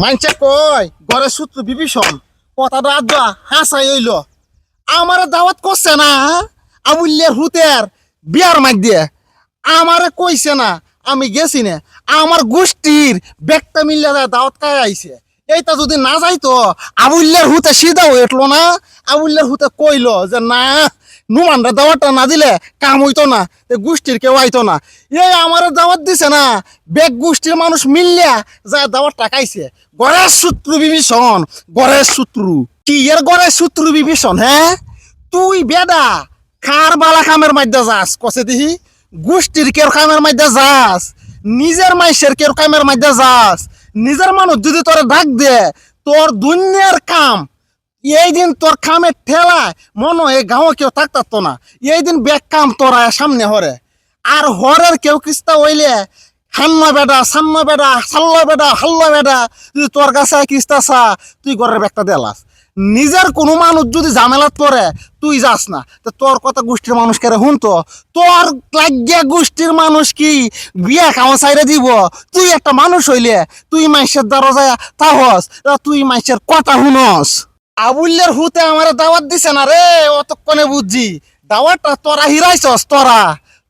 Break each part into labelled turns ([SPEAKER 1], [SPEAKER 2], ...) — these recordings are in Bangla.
[SPEAKER 1] মানছে কই ঘরে সূত্র বিভীষণ। কথাটা আদা হাসাই হইল। আমারে দাওয়াত করছে না আমুল্যের হুতের বিয়ার মাইক দিয়ে। আমারে কইছে না, আমি গেছি না। আমার গোষ্ঠীর ব্যাগটা মিললে দাওয়াত খাই আইছে। এইটা যদি না যাইতো আবুল্যের হুতে সিধা হয়ে উঠল না। আবুল্যের হুতে কইলো যে, না নুমানরা দাওয়াতটা না দিলে কাম হইতো না গোষ্ঠীর কেউ আইতো না। এই আমার দাওয়াত দিছে না, বেগ গোষ্ঠীর মানুষ মিললিয়া যা দাওয়াত টাকাইছে গড়ের শত্রু বিভীষণ, গড়ের শত্রু। কি এর গড়ের শত্রু বিভীষণ হ্যাঁ তুই বেদা খার বালা খামের মধ্যে যাস কসে দিহি? গোষ্ঠীর কেউ খামের মধ্যে যাস, নিজের মাইসের কেউ কামের মধ্যে যাস। নিজের মানুষ যদি তোর ডাক দে, তোর দুনিয়ার কাম এই দিন তোর কামের ঠেলায় মনে এই গাঁও কেউ থাকতো না। এই দিন ব্যাগ কাম তোরা সামনে হরে। আর হরের কেউ কিস্তা হইলে, হান্ন বেডা, সান্ন বেডা সাল্ল বেডা, হাল্ল বেডা, যদি তোর কাছে কিস্তা চা, তুই ঘরের ব্যাগটা দেলাস নিজের কোনো মানুষ যদি ঝামেলাত পড়ে তুই যাস না। তো তোর কথা গোষ্ঠীর মানুষ কেরে শুনতো? তোর লাগিয়া গোষ্ঠীর মানুষ কি বিয়া খাওয়া চাইরে দিব? তুই একটা মানুষ হইলে, তুই মাইসের দ্বারা যায় তাহস তুই মাইসের কথা শুনস। আবুল্যের হুতে আমার দাওয়াত দিছে না রে, অতক্ষণে বুঝছি। দাওয়াতটা তোরা হিরাইছস, তোরা।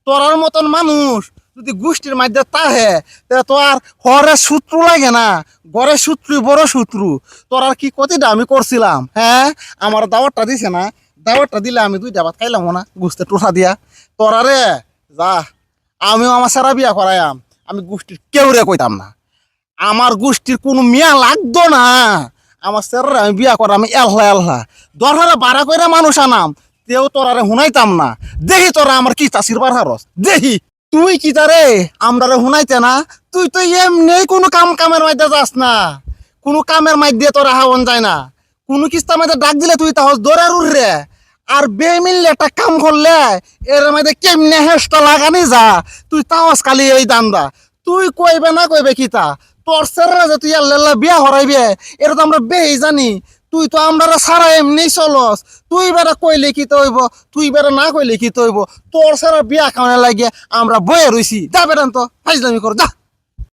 [SPEAKER 1] তোরার মতন মানুষ, যদি গোষ্ঠীর মধ্যে তাহে, তে তোর হরে শত্রু লাগে না, গড়ে শত্রু, বড় শত্রু। তোর আর কি কতিটা আমি করছিলাম হ্যাঁ? আমার দাওয়াতটা দিছে না, দাওয়াতটা দিলে আমি দুইটা ভাত খাইলাম না গুস্তে টোসা দিয়া। তোরা রে, যা, আমিও আমার সারা বিয়া করাইয়াম। আমি গোষ্ঠীর কেউ রে কইতাম না। আমার গোষ্ঠীর কোনো মিয়া লাগতো না। আমার স্যাররা আমি বিয়া করা আমি এলহা এলহা। দরহারে বাড়া কইরা মানুষ আনাম, তেও তোরারে হুনাইতাম না। দেখি তোরা আমার কি চাষির বার হারস? দেখি তুই কি তারে? আমরারে হুনাইতে না? তুই তো এমনি কোনো কাম কামের মধ্যে যাস না। কোনো কামের মধ্যে তোরা হাওন যায় না। কোনো কিস্তার মধ্যে ডাক দিলে তুই তাহস দৌড়ার উড়রে আর বে মিললে একটা কাম করলে, এর মধ্যে কেমনে হেসটা লাগানি যা? তুই তাহস খালি এই দান্দা। তুই কইবে না কইবে কিতা তোর স্যাররা যে তুই আল্লাহ বিয়া হরাইবে, এটা তো আমরা বেহি জানি। তুই তো আমরা সারা এমনি চলস। তুই বেড়া কইলে কি তৈব? তুই বেড়া না কইলে কি তৈব? তোর সারা বিয়া খাওয়ানো লাগে আমরা বয়ে রইছি। যা বেড়ান তো, ফাইজলামি কর, যা।